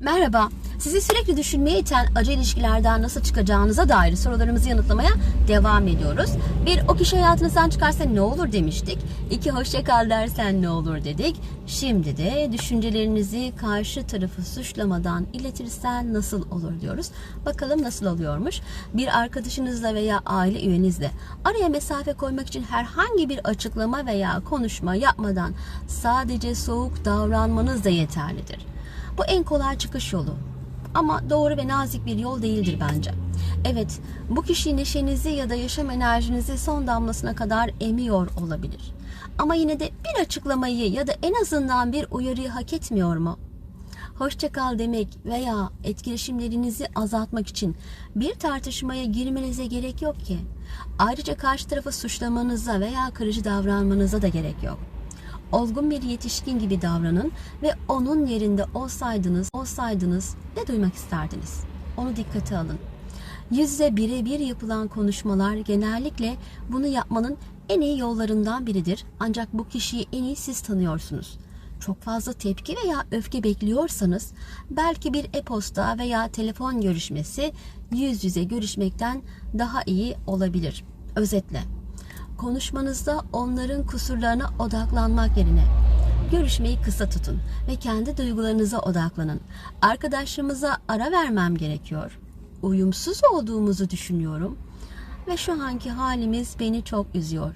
Merhaba. Sizi sürekli düşünmeye iten acı ilişkilerden nasıl çıkacağınıza dair sorularımızı yanıtlamaya devam ediyoruz. Bir, o kişi hayatınızdan çıkarsa ne olur demiştik. İki, hoşça kal dersen ne olur dedik. Şimdi de düşüncelerinizi karşı tarafı suçlamadan iletirsen nasıl olur diyoruz. Bakalım nasıl oluyormuş. Bir arkadaşınızla veya aile üyenizle araya mesafe koymak için herhangi bir açıklama veya konuşma yapmadan sadece soğuk davranmanız da yeterlidir. Bu en kolay çıkış yolu. Ama doğru ve nazik bir yol değildir bence. Evet, bu kişi neşenizi ya da yaşam enerjinizi son damlasına kadar emiyor olabilir. Ama yine de bir açıklamayı ya da en azından bir uyarıyı hak etmiyor mu? Hoşça kal demek veya etkileşimlerinizi azaltmak için bir tartışmaya girmenize gerek yok ki. Ayrıca karşı tarafı suçlamanıza veya kırıcı davranmanıza da gerek yok olgun bir yetişkin gibi davranın ve onun yerinde olsaydınız, olsaydınız ne duymak isterdiniz? Onu dikkate alın. Yüzde birebir yapılan konuşmalar genellikle bunu yapmanın en iyi yollarından biridir. Ancak bu kişiyi en iyi siz tanıyorsunuz. Çok fazla tepki veya öfke bekliyorsanız belki bir e-posta veya telefon görüşmesi yüz yüze görüşmekten daha iyi olabilir. Özetle konuşmanızda onların kusurlarına odaklanmak yerine görüşmeyi kısa tutun ve kendi duygularınıza odaklanın. Arkadaşımıza ara vermem gerekiyor. Uyumsuz olduğumuzu düşünüyorum ve şu anki halimiz beni çok üzüyor.